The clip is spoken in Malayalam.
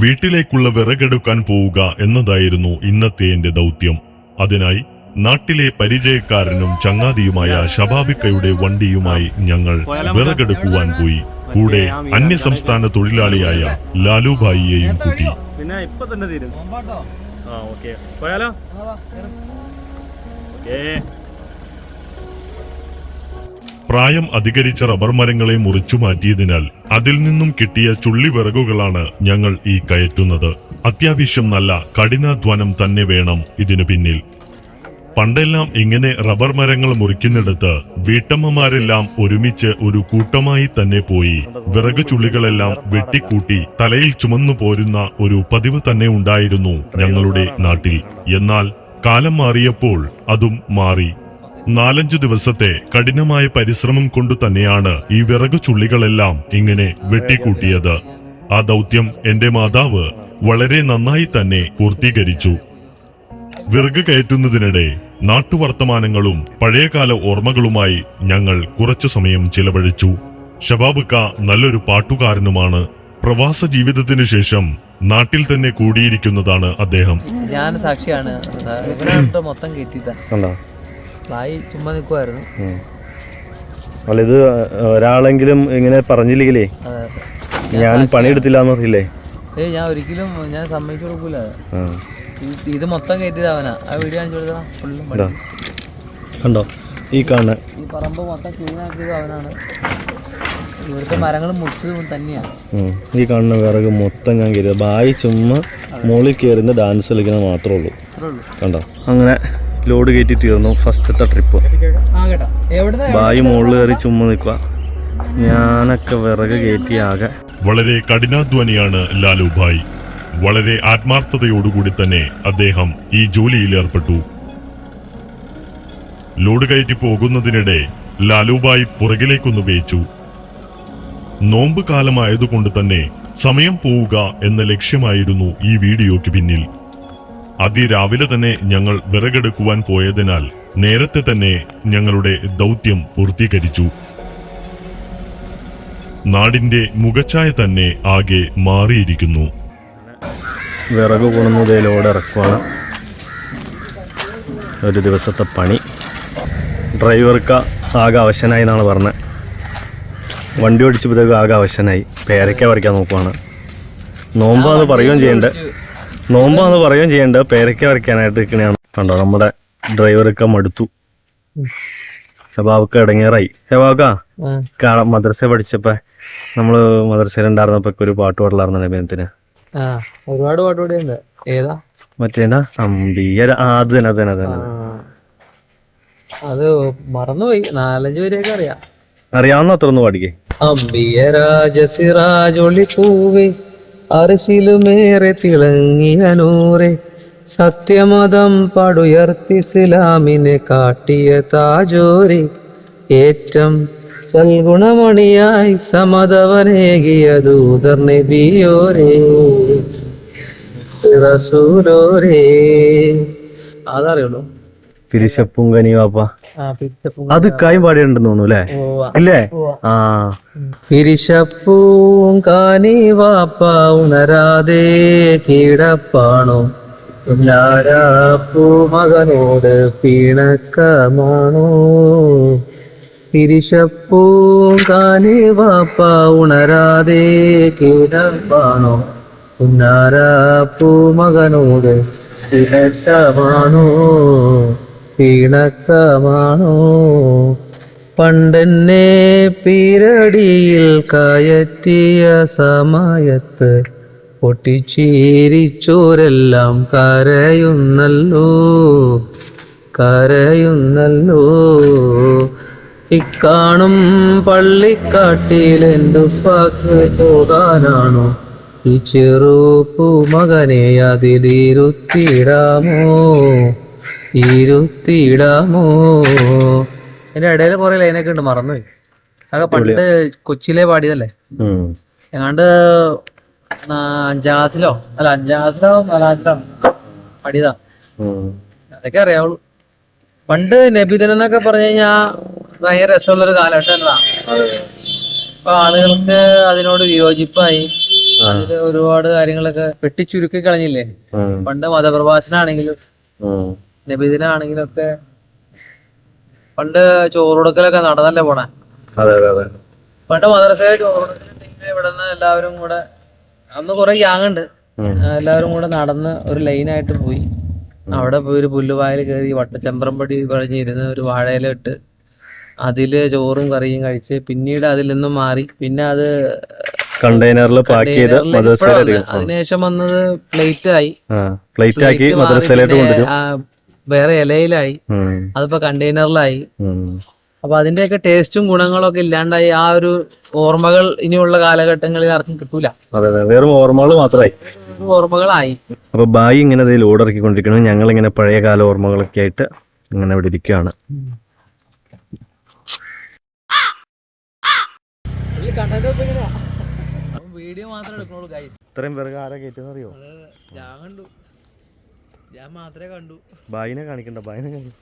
വീട്ടിലേക്കുള്ള വിറകെടുക്കാൻ പോവുക എന്നതായിരുന്നു ഇന്നത്തെ എന്റെ ദൗത്യം. അതിനായി നാട്ടിലെ പരിചയക്കാരനും ചങ്ങാതിയുമായ ശബാബിക്കയുടെ വണ്ടിയുമായി ഞങ്ങൾ വിറകെടുക്കുവാൻ പോയി. കൂടെ അന്യസംസ്ഥാന തൊഴിലാളിയായ ലാലുഭായിയെയും കൂട്ടി. പിന്നെ ഇപ്പൊ തന്നെ തീരും. ആ ഓക്കെ. പോയാലോ? ഓക്കേ. പ്രായം അധികരിച്ച റബ്ബർ മരങ്ങളെ മുറിച്ചു മാറ്റിയതിനാൽ അതിൽ നിന്നും കിട്ടിയ ചുള്ളി വിറകുകളാണ് ഞങ്ങൾ ഈ കയറ്റുന്നത്. അത്യാവശ്യം നല്ല കഠിനാധ്വാനം തന്നെ വേണം ഇതിനു പിന്നിൽ. പണ്ടെല്ലാം ഇങ്ങനെ റബ്ബർ മരങ്ങൾ മുറിക്കുന്നിടത്ത് വീട്ടമ്മമാരെല്ലാം ഒരുമിച്ച് ഒരു കൂട്ടമായി തന്നെ പോയി വിറക് ചുള്ളികളെല്ലാം വെട്ടിക്കൂട്ടി തലയിൽ ചുമന്നു പോരുന്ന ഒരു പതിവ് തന്നെ ഉണ്ടായിരുന്നു ഞങ്ങളുടെ നാട്ടിൽ. എന്നാൽ കാലം മാറിയപ്പോൾ അതും മാറി. നാലഞ്ചു ദിവസത്തെ കഠിനമായ പരിശ്രമം കൊണ്ടു തന്നെയാണ് ഈ വിറകു ചുള്ളികളെല്ലാം ഇങ്ങനെ വെട്ടിക്കൂട്ടിയത്. ആ ദൗത്യം എന്റെ മാതാവ് വളരെ നന്നായി തന്നെ പൂർത്തീകരിച്ചു. വിറക് കയറ്റുന്നതിനിടെ നാട്ടുവർത്തമാനങ്ങളും പഴയകാല ഓർമ്മകളുമായി ഞങ്ങൾ കുറച്ചു സമയം ചിലവഴിച്ചു. ഷബാബുക്ക നല്ലൊരു പാട്ടുകാരനുമാണ്. പ്രവാസ ജീവിതത്തിനു ശേഷം നാട്ടിൽ തന്നെ കൂടിയിരിക്കുന്നതാണ് അദ്ദേഹം. ഞാൻ സാക്ഷിയാണ്. മൊത്തം വായി ചുമ്മാ നിൽക്കുമായിരുന്നു. അല്ല ഇത് ഒരാളെങ്കിലും ഇങ്ങനെ പറഞ്ഞില്ലെങ്കിലേ ഞാൻ പണിയെടുത്തില്ല എന്ന് പറയില്ലേ ഏയ് ഞാൻ ഒരിക്കലും ഞാൻ സമ്മതിച്ചു കൊടുക്കൂല. ഇത് മൊത്തം കയറ്റിയത് അവനാ. ആ വീഡിയോ കാണിച്ചു കൊടുക്കണം ഫുള്ളും കണ്ടോ? ഈ കാണുന്ന. ഈ പറമ്പ് മൊത്തം ക്ലീൻ ആക്കിയത് അവനാണ്. ഇവിടുത്തെ മരങ്ങൾ മുറിച്ചത് തന്നെയാണ് ഈ കാണുന്ന വിറക് മൊത്തം ഞാൻ കയറിയത് ബായി ചുമ്മാ മുകളിൽ കയറുന്ന ഡാൻസ് കളിക്കുന്നത് മാത്രമേ ഉള്ളൂ. കണ്ടോ? അങ്ങനെ ലോഡ് കയറ്റി തീർന്നു ഫസ്റ്റത്തെ ട്രിപ്പ് ബായി മുകളിൽ കയറി ചുമ്മാ നിൽക്കുക ഞാനൊക്കെ വിറക് കയറ്റി ആകെ. വളരെ കഠിനാധ്വാനിയാണ് ലാലു ഭായ് വളരെ ആത്മാർത്ഥതയോടുകൂടി തന്നെ അദ്ദേഹം ഈ ജോലിയിൽ ഏർപ്പെട്ടു. ലോഡ് കയറ്റി പോകുന്നതിനിടെ ലാലുബായ് പുറകിലേക്കൊന്ന് വേച്ചു. നോമ്പ് കാലമായതുകൊണ്ട് തന്നെ സമയം പോവുക എന്ന ലക്ഷ്യമായിരുന്നു ഈ വീഡിയോയ്ക്ക് പിന്നിൽ. അതിരാവിലെ തന്നെ ഞങ്ങൾ വിറകെടുക്കുവാൻ പോയതിനാൽ നേരത്തെ തന്നെ ഞങ്ങളുടെ ദൗത്യം പൂർത്തീകരിച്ചു. നാടിന്റെ മുഖച്ഛായ തന്നെ ആകെ മാറിയിരിക്കുന്നു. വിറക് കൊണ്ടുന്നത് ഇറക്കുവാണ്. ഒരു ദിവസത്തെ പണി. ഡ്രൈവർക്ക് ആകെ അവശനായി എന്നാണ് പറഞ്ഞത്. വണ്ടി ഓടിച്ചപ്പോഴത്തേക്ക് ആകെ അവശനായി. പേരയ്ക്ക പറിക്കാൻ നോക്കുവാണ്. നോമ്പാന്ന് പറയുകയും ചെയ്യണ്ട. നോമ്പാന്ന് പറയുകയും ചെയ്യണ്ട. പേരക്ക വരയ്ക്കാനായിട്ട് നിൽക്കണയാണ്. കണ്ടോ നമ്മുടെ ഡ്രൈവറൊക്കെ മടുത്തു. ഷബാബക്ക് ഇടങ്ങേറായി. ഷബാബക്ക കാണാം മദ്രസ പഠിച്ചപ്പോ നമ്മൾ മദ്രസയിലുണ്ടായിരുന്നപ്പോ ഒരു പാട്ട് പാടലായിരുന്നു നബീനത്തിന് ഒരുപാട് പാട്ട് ഏതാ? മറ്റേനാ അമ്പിയ അത് തന്നെ അത് തന്നെ അത് മറന്നുപോയി. നാലഞ്ച് പേരെയൊക്കെ അറിയാം. അറിയാവുന്ന അത്ര ഒന്ന് പാടിക്കേ. അമ്പിയ രാജസിറാജൊളിപ്പൂവേ അരിശിലുമേറെ തിളങ്ങിയ നൂറെ സത്യമതം പടുയർത്തി സിലാമിനെ കാട്ടിയ താജോരി ഏറ്റം സൽഗുണമണിയായി സമതവനേകിയ ദൂതർ നബിയോരേ റസൂലോരേ. അതറിയുള്ളൂ. പിരിശപ്പുങ്കനി വാപ്പ അത് കായും പാടിയിട്ടുണ്ടെന്ന് തോന്നുന്നു അല്ലേ? ഇല്ലേ? ആ. പിരിശപ്പൂവും കാനി വാപ്പ ഉണരാതെ കീടപ്പാണോ. മകനോട് പിണക്കമാണോ. പിരിശപ്പൂവും കാനി വാപ്പ ഉണരാതെ കീടപ്പാണോ. ഉന്നാരാപ്പൂ മകനോട് പിണക്കമാണോ. പിണക്കമാണോ പണ്ടെന്നെ പിരടിയിൽ കയറ്റിയ സമയത്ത് പൊട്ടിച്ചീരിച്ചോരെല്ലാം കരയുന്നല്ലോ കരയുന്നല്ലോ. ഇക്കാണും പള്ളിക്കാട്ടിൽ എന്റെ പോകാനാണോ ഈ ചെറുപ്പു മകനെ അതിലിരുത്തിയിടാമോ? ഇരുത്തിയിടാമോ എന്റെ ഇടയിൽ കുറെ ലൈനൊക്കെ ഉണ്ട് മറന്നുപോയി. അതൊക്കെ പണ്ട് കൊച്ചിയിലെ പാടിയതല്ലേ? അഞ്ചാസിലോ അഞ്ചാം ക്ലാസ്സിലോ അല്ല അഞ്ചാം ക്ലാസ്സിലോ നാലാം ക്ലാസ്സിലോ പാടിയതാ. അതൊക്കെ അറിയാവുള്ളൂ. പണ്ട് നബിദിനം എന്നൊക്കെ പറഞ്ഞു കഴിഞ്ഞാ ഭയങ്കര രസമുള്ളൊരു കാലഘട്ടം എന്നതാ. അപ്പൊ ആളുകൾക്ക് അതിനോട് വിയോജിപ്പായി. അതിൽ ഒരുപാട് കാര്യങ്ങളൊക്കെ വെട്ടിച്ചുരുക്കി കളഞ്ഞില്ലേ പണ്ട് മതപ്രഭാഷനാണെങ്കിലും ഉം. നബിദിനാണെങ്കിലും ഒക്കെ പണ്ട് ചോറുകൊടുക്കലൊക്കെ നടന്നല്ലേ പോണേ? അതെ അതെ അതെ. പണ്ട് മദ്രസയിൽ ചോറുകൊടുക്കലുണ്ടെങ്കിൽ ഇവിടെ നിന്ന് എല്ലാവരും കൂടെ അന്ന് കുറെ യാങ്ങുണ്ട് ഉണ്ട്. എല്ലാവരും കൂടെ നടന്ന് ഒരു ലൈനായിട്ട് പോയി. അവിടെ പോയി ഒരു പുല്ലുവായിൽ കയറി വട്ടച്ചമ്പ്രമ്പടി കഴിഞ്ഞിരുന്ന് ഒരു വാഴയില ഇട്ട് അതിൽ ചോറും കറിയും കഴിച്ച് പിന്നീട് അതിൽ നിന്നും മാറി. പിന്നെ അത് കണ്ടെയ്നറിൽ പാക്ക് ചെയ്ത്. അതിനുശേഷം വന്നത് പ്ലേറ്റ് ആയി. പ്ലേറ്റ് ആക്കി മദ്രസയിലേക്ക് കൊണ്ടുവരും. വേറെ ഇലയിലായി അതിപ്പോ കണ്ടെയ്നറിലായി. അപ്പൊ അതിന്റെയൊക്കെ ടേസ്റ്റും ഗുണങ്ങളും ഒക്കെ ഇല്ലാണ്ടായി ആ ഒരു ഓർമ്മകൾ ഇനിയുള്ള കാലഘട്ടങ്ങളിൽ ആർക്കും കിട്ടൂല വെറും ഓർമ്മകൾ മാത്രമായി ഓർമ്മകളായി അപ്പൊ ബായി ഇങ്ങനെ ലോഡ് ഇറക്കിക്കൊണ്ടിരിക്കുന്നു ഞങ്ങൾ ഇങ്ങനെ പഴയ കാല ഓർമ്മകളൊക്കെ ആയിട്ട് ഇങ്ങനെ ഇവിടെ ഇരിക്കുകയാണ് വീഡിയോ മാത്രമേ എടുക്കണുള്ളൂ ഇത്രയും പേർക്ക് ആരാ അറിയോ ഞാൻ കണ്ടു ഞാൻ മാത്രമേ കണ്ടു. ബായിനെ കാണിക്കണ്ട ബായിനെ കാണിക്കണ്ട